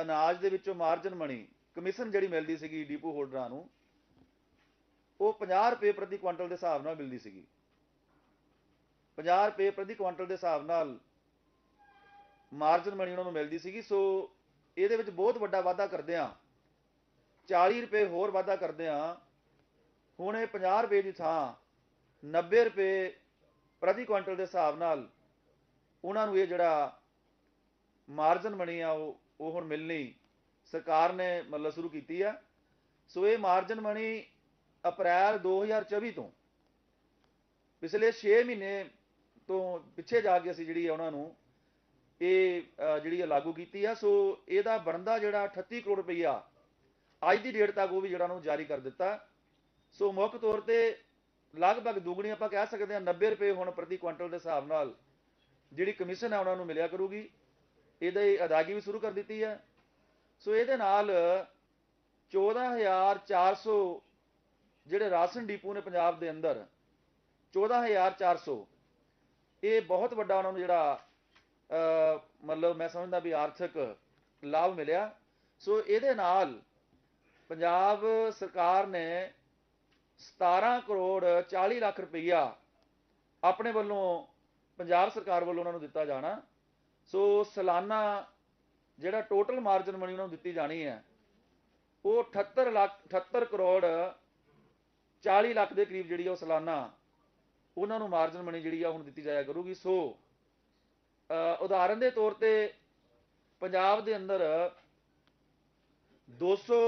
ਅਨਾਜ ਦੇ ਵਿੱਚੋਂ ਮਾਰਜਨ ਮਣੀ, ਕਮਿਸ਼ਨ ਜਿਹੜੀ ਮਿਲਦੀ ਸੀਗੀ ਡੀਪੂ ਹੋਲਡਰਾਂ ਨੂੰ, ਉਹ 50 ਰੁਪਏ ਪ੍ਰਤੀ ਕੁਇੰਟਲ ਦੇ ਹਿਸਾਬ ਨਾਲ ਮਿਲਦੀ ਸੀਗੀ। 50 ਰੁਪਏ ਪ੍ਰਤੀ ਕੁਇੰਟਲ ਦੇ ਹਿਸਾਬ ਨਾਲ ਮਾਰਜਨ ਮਣੀ ਉਹਨਾਂ ਨੂੰ ਮਿਲਦੀ ਸੀਗੀ, ਸੋ ਇਹਦੇ ਵਿੱਚ ਬਹੁਤ ਵੱਡਾ ਵਾਧਾ ਕਰਦੇ ਆ 40 ਰੁਪਏ ਹੋਰ ਵਾਧਾ ਕਰਦੇ ਆ ਹੁਣ ਇਹ 50 ਰੁਪਏ ਦੀ ਥਾਂ 90 ਰੁਪਏ ਪ੍ਰਤੀ ਕੁਇੰਟਲ ਦੇ ਹਿਸਾਬ ਨਾਲ ਉਹਨਾਂ ਨੂੰ ਇਹ ਜਿਹੜਾ ਮਾਰਜਨ ਬਣੀ ਆ ਉਹ ਉਹ ਹੁਣ ਮਿਲਣੀ ਸਰਕਾਰ ਨੇ ਮਤਲਬ ਸ਼ੁਰੂ ਕੀਤੀ ਆ। ਸੋ ਇਹ ਮਾਰਜਨ ਮਣੀ ਅਪ੍ਰੈਲ 2024 ਤੋਂ ਪਿਛਲੇ 6 ਮਹੀਨੇ ਤੋਂ ਪਿੱਛੇ ਜਾ ਕੇ ਅਸੀਂ ਜਿਹੜੀ ਆ ਉਹਨਾਂ ਨੂੰ ਇਹ ਜਿਹੜੀ ਆ ਲਾਗੂ ਕੀਤੀ ਆ। ਸੋ ਇਹਦਾ ਬਣਦਾ ਜਿਹੜਾ 38 ਕਰੋੜ ਰੁਪਈਆ ਅੱਜ ਦੀ ਡੇਟ ਤੱਕ ਉਹ ਵੀ ਜਿਹੜਾ ਨੂੰ ਜਾਰੀ ਕਰ ਦਿੱਤਾ। ਸੋ ਮੁੱਖ ਤੌਰ ਤੇ ਲਗਭਗ ਦੁੱਗਣੀ ਆਪਾਂ ਕਹਿ ਸਕਦੇ ਹਾਂ 90 ਰੁਪਏ ਹੁਣ ਪ੍ਰਤੀ ਕੁਇੰਟਲ ਦੇ ਹਿਸਾਬ ਨਾਲ ਜਿਹੜੀ ਕਮਿਸ਼ਨ ਹੈ ਉਹਨਾਂ ਨੂੰ ਮਿਲਿਆ ਕਰੂਗੀ। ਇਹਦੇ ਅਦਾਇਗੀ ਵੀ ਸ਼ੁਰੂ ਕਰ ਦਿੱਤੀ ਹੈ। ਸੋ ਇਹਦੇ ਨਾਲ 14400 ਜਿਹੜੇ ਰਾਸ਼ਨ ਡਿਪੂ ਨੇ ਪੰਜਾਬ ਦੇ ਅੰਦਰ 14400 ਇਹ ਬਹੁਤ ਵੱਡਾ ਉਹਨਾਂ ਨੂੰ ਜਿਹੜਾ ਮਤਲਬ ਮੈਂ ਸਮਝਦਾ ਵੀ ਆਰਥਿਕ ਲਾਭ ਮਿਲਿਆ। ਸੋ ਇਹਦੇ ਨਾਲ ਪੰਜਾਬ ਸਰਕਾਰ ਨੇ 17 ਕਰੋੜ 40 ਲੱਖ ਰੁਪਈਆ ਆਪਣੇ ਵੱਲੋਂ, ਪੰਜਾਬ ਸਰਕਾਰ ਵੱਲੋਂ ਉਹਨਾਂ ਨੂੰ ਦਿੱਤਾ ਜਾਣਾ। ਸੋ ਸਾਲਾਨਾ ਜਿਹੜਾ ਟੋਟਲ ਮਾਰਜਨ ਮਨੀ ਉਹਨਾਂ ਨੂੰ ਦਿੱਤੀ ਜਾਣੀ ਹੈ, ਉਹ 78 ਲੱਖ 78 ਕਰੋੜ 40 ਲੱਖ ਦੇ ਕਰੀਬ ਜਿਹੜੀ ਆ ਉਹ ਸਾਲਾਨਾ ਉਹਨਾਂ ਨੂੰ ਮਾਰਜਨ ਮਨੀ ਜਿਹੜੀ ਆ ਹੁਣ ਦਿੱਤੀ ਜਾਇਆ ਕਰੂਗੀ। ਸੋ ਉਦਾਹਰਨ ਦੇ ਤੌਰ ਤੇ ਪੰਜਾਬ ਦੇ ਅੰਦਰ 200